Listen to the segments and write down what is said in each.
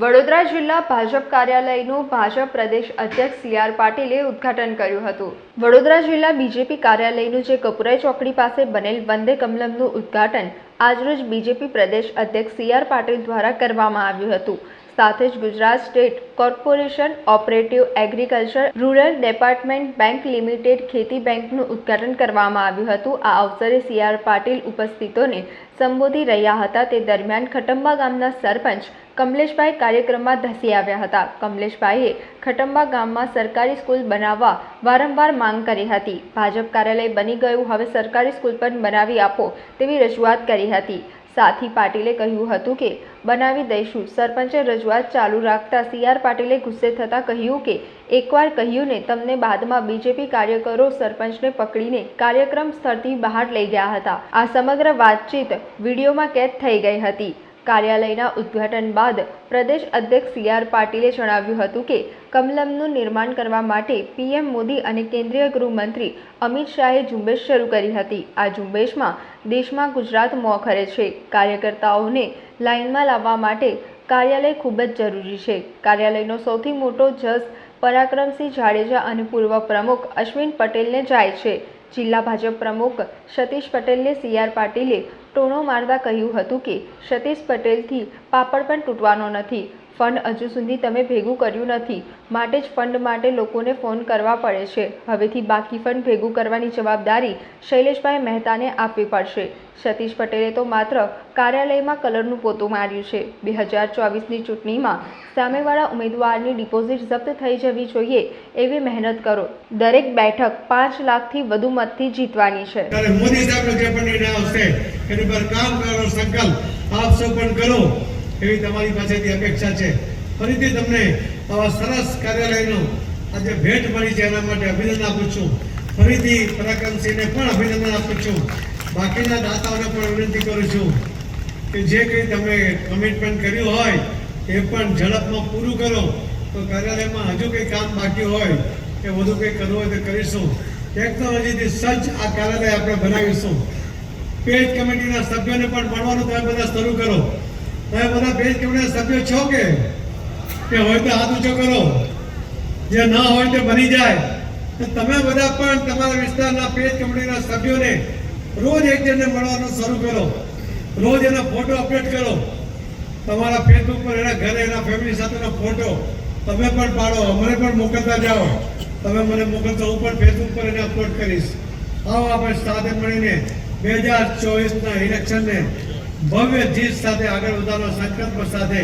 વડોદરા જિલ્લા ભાજપ કાર્યાલયનું ભાજપ પ્રદેશ અધ્યક્ષ C R પાટીલે ઉદ્ઘાટન કર્યું હતું. વડોદરા જિલ્લા બીજેપી કાર્યાલયનું જે કપુરાઈ ચોકડી પાસે બનેલ વંદે કમલમનું ઉદ્ઘાટન આજરોજ બીજેપી પ્રદેશ અધ્યક્ષ સી આર પાટીલ દ્વારા કરવામાં આવ્યું હતું. સાથે જ Gujarat state corporation operative agriculture rural department bank limited ખેતી બેંકનું ઉદ્ઘાટન કરવામાં આવ્યું હતું. આ અવસરે સી આર પાટીલ ઉપસ્થિતોને સંબોધી રહ્યા હતા. તે દરમિયાન ખટંબા ગામના સરપંચ કમલેશભાઈ કાર્યક્રમમાં ધસી આવ્યા હતા. કમલેશભાઈએ ખટંબા ગામમાં સરકારી સ્કૂલ બનાવવા વારંવાર માંગ કરી હતી. ભાજપ કાર્યાલય બની ગયું. હવે સરકારી સ્કૂલ પણ બનાવી આપો તેવી રજૂઆત કરી હતી. સાથી પાટીલે કહ્યું હતું કે, બનાવી દઈશું. સરપંચે રજૂઆત ચાલુ રાખતા સીઆર પાટીલે ગુસ્સે થતાં કહ્યું કે, એકવાર કહ્યું ને તમને બાદમાં બીજેપી કાર્યકરો સરપંચને પકડીને કાર્યક્રમ સ્થળથી બહાર લઈ ગયા હતા. આ સમગ્ર વાતચીત વિડીયોમાં કેદ થઈ ગઈ હતી. કાર્યાલયના ઉદ્ઘાટન બાદ પ્રદેશ અધ્યક્ષ સી આર પાટીલે જણાવ્યું હતું કે કમલમનું નિર્માણ કરવા માટે પીએમ મોદી અને કેન્દ્રીય ગૃહમંત્રી અમિત શાહે ઝુંબેશ શરૂ કરી હતી. આ ઝુંબેશમાં દેશમાં ગુજરાત મોખરે છે. કાર્યકર્તાઓને લાઇનમાં લાવવા માટે કાર્યાલય ખૂબ જ જરૂરી છે. કાર્યાલયનો સૌથી મોટો જસ પરાક્રમસિંહ જાડેજા અને પૂર્વ પ્રમુખ અશ્વિન પટેલને જાય છે. જિલ્લા ભાજપ પ્રમુખ સતીશ પટેલને સી આર પાટીલે ટોણો મારતા કહ્યું હતું કે સતીશ પટેલથી પાપડ પણ તૂટવાનો નથી. ફંડ હજુ સુધી તમે ભેગું કર્યું નથી. માટે જ ફંડ માટે લોકોને ફોન કરવા પડે છે. હવેથી બાકી ફંડ ભેગું કરવાની જવાબદારી શૈલેષભાઈ મહેતાને આપવી પડશે. સતીશ પટેલે તો માત્ર કાર્યાલયમાં કલરનું પોતું માર્યું છે. બે હજાર ચોવીસની ચૂંટણીમાં સામેવાળા ઉમેદવારની ડિપોઝિટ જપ્ત થઈ જવી જોઈએ એવી મહેનત કરો. દરેક બેઠક પાંચ લાખથી વધુ મતથી જીતવાની છે. મોદી સાહેબનો જે પણ નિર્ણય આવશે, એની પર કામ કરવાનો સંકલ્પ આપ પણ કરો. એવી તમારી પાસેથી અપેક્ષા છે. ફરીથી તમને આવા સરસ કાર્યાલયનો આજે ભેટ મળી છે એના માટે અભિનંદન આપું છું. ફરીથી પરાક્રમસિંહને પણ અભિનંદન આપું છું. બાકીના દાતાઓને પણ વિનંતી કરું છું કે જે કંઈ તમે કમિટમેન્ટ કર્યું હોય, એ પણ ઝડપમાં પૂરું કરો. તો કાર્યાલયમાં હજુ કંઈ કામ બાકી હોય, કે વધુ કંઈ કરવું હોય તો કરીશું. ટેકનોલોજીથી સજ્જ આ કાર્યાલય આપણે બનાવીશું. પેજ કમિટીના સભ્યોને પણ મળવાનું તમે બધા શરૂ કરો. તમે બધા ભેજ કેવડા સભ્યો છો કે? કે હોય તો હાથ ઊંચો કરો. જે ના હોય તે બની જાય. તો તમે બધા પણ તમારા વિસ્તારના પેજ કમિટીના સભ્યોને રોજ એક જણને મળવાનું શરૂ કરો. રોજ એનો ફોટો અપડેટ કરો. તમારા ફેસબુક પર, એના ઘરે, એના ફેમિલી સાથેનો ફોટો તમે પણ પાડો. અમને પણ મોકલતા જાઓ. તમે મને મોકલતો હું પણ ફેસબુક પર એને અપલોડ કરીશ. આવો આપણે સાથે મળીને બે હજાર ચોવીસના ઇલેક્શનને ભવ્ય જીત સાથે આગળ વધવાનો સંકલ્પ સાથે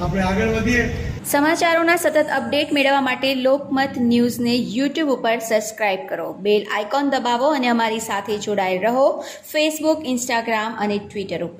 આપણે આગળ વધીએ. સમાચારોના સતત અપડેટ મેળવવા માટે લોકમત ન્યૂઝને યુટ્યુબ ઉપર સબસ્ક્રાઇબ કરો. બેલ આઇકોન દબાવો અને અમારી સાથે જોડાયેલ રહો. ફેસબુક ઇન્સ્ટાગ્રામ અને ટ્વિટર ઉપર.